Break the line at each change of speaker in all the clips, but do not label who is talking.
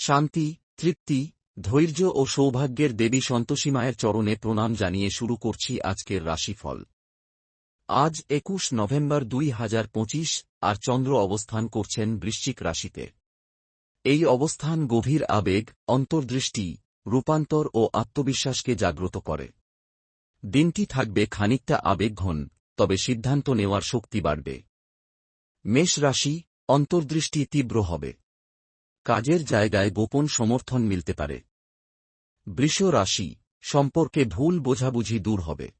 শান্তি, তৃপ্তি, ধৈর্য ও সৌভাগ্যের দেবী সন্তোষীমায়ের চরণে প্রণাম জানিয়ে শুরু করছি আজকের রাশিফল। আজ একুশ নভেম্বর দুই হাজার পঁচিশ, আর চন্দ্র অবস্থান করছেন বৃশ্চিক রাশিতে। এই অবস্থান গভীর আবেগ, অন্তর্দৃষ্টি, রূপান্তর ও আত্মবিশ্বাসকে জাগ্রত করে। দিনটি থাকবে খানিকটা আবেগঘন, তবে সিদ্ধান্ত নেওয়ার শক্তি বাড়বে। মেষ রাশি, অন্তর্দৃষ্টি তীব্র হবে। কাজের জায়গায় গোপন সমর্থন মিলতে পারে। বৃষ রাশি, সম্পর্কে ভুল বোঝাবুঝি দূর হবে।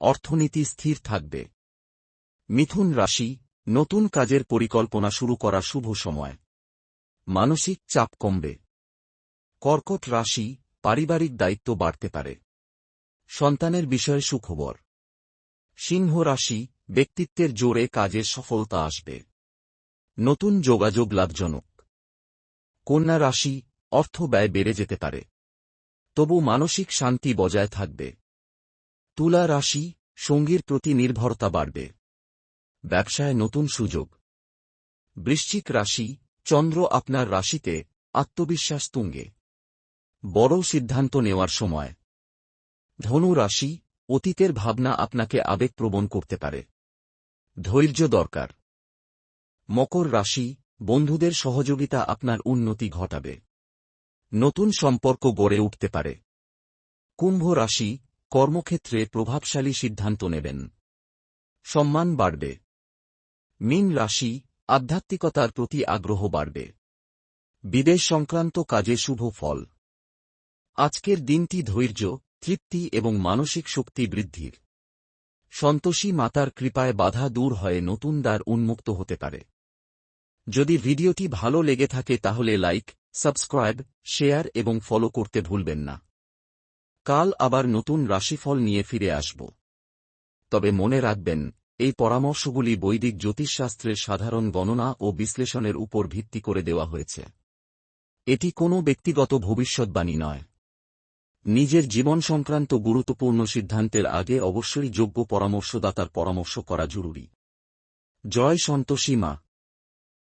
অর্থনীতি স্থির থাকবে। মিথুন রাশি, নতুন কাজের পরিকল্পনা শুরু করা শুভ সময়। মানসিক চাপ কমবে। কর্কট রাশি, পারিবারিক দায়িত্ব বাড়তে পারে। সন্তানের বিষয়ে সুখবর। সিংহ রাশি, ব্যক্তিত্বের জোরে কাজের সফলতা আসবে। নতুন যোগাযোগ লাভজনক। কন্যা রাশি, অর্থ ব্যয় বেড়ে যেতে পারে। তবু মানসিক শান্তি বজায় থাকবে। তুলা রাশি, সঙ্গীর প্রতি নির্ভরতা বাড়বে। ব্যবসায় নতুন সুযোগ। বৃশ্চিক রাশি, চন্দ্র আপনার রাশিতে আত্মবিশ্বাস তুঙ্গে। বড় সিদ্ধান্ত নেওয়ার সময়। ধনু রাশি, অতীতের ভাবনা আপনাকে আবেগপ্রবণ করতে পারে। ধৈর্য দরকার। মকর রাশি বন্ধুদের সহযোগিতা আপনার উন্নতি ঘটাবে। নতুন সম্পর্ক গড়ে উঠতে পারে। কুম্ভ রাশি কর্মক্ষেত্রে প্রভাবশালী সিদ্ধান্ত নেবেন। সম্মান বাড়বে। মীন রাশি আধ্যাত্মিকতার প্রতি আগ্রহ বাড়বে। বিদেশ সংক্রান্ত কাজে শুভ ফল। আজকের দিনটি ধৈর্য, তৃপ্তি এবং মানসিক শক্তি বৃদ্ধির। সন্তোষী মাতার কৃপায় বাধা দূর হয়ে নতুন দ্বার উন্মুক্ত হতে পারে। যদি ভিডিওটি ভালো লেগে থাকে তাহলে লাইক, সাবস্ক্রাইব, শেয়ার এবং ফলো করতে ভুলবেন না। কাল আবার নতুন রাশিফল নিয়ে ফিরে আসব। তবে মনে রাখবেন, এই পরামর্শগুলি বৈদিক জ্যোতিষশাস্ত্রের সাধারণ গণনা ও বিশ্লেষণের উপর ভিত্তি করে দেওয়া হয়েছে। এটি কোনো ব্যক্তিগত ভবিষ্যৎবাণী নয়। নিজের জীবন সংক্রান্ত গুরুত্বপূর্ণ সিদ্ধান্তের আগে অবশ্যই যোগ্য পরামর্শদাতার পরামর্শ করা জরুরি। জয় সন্তোষী মা।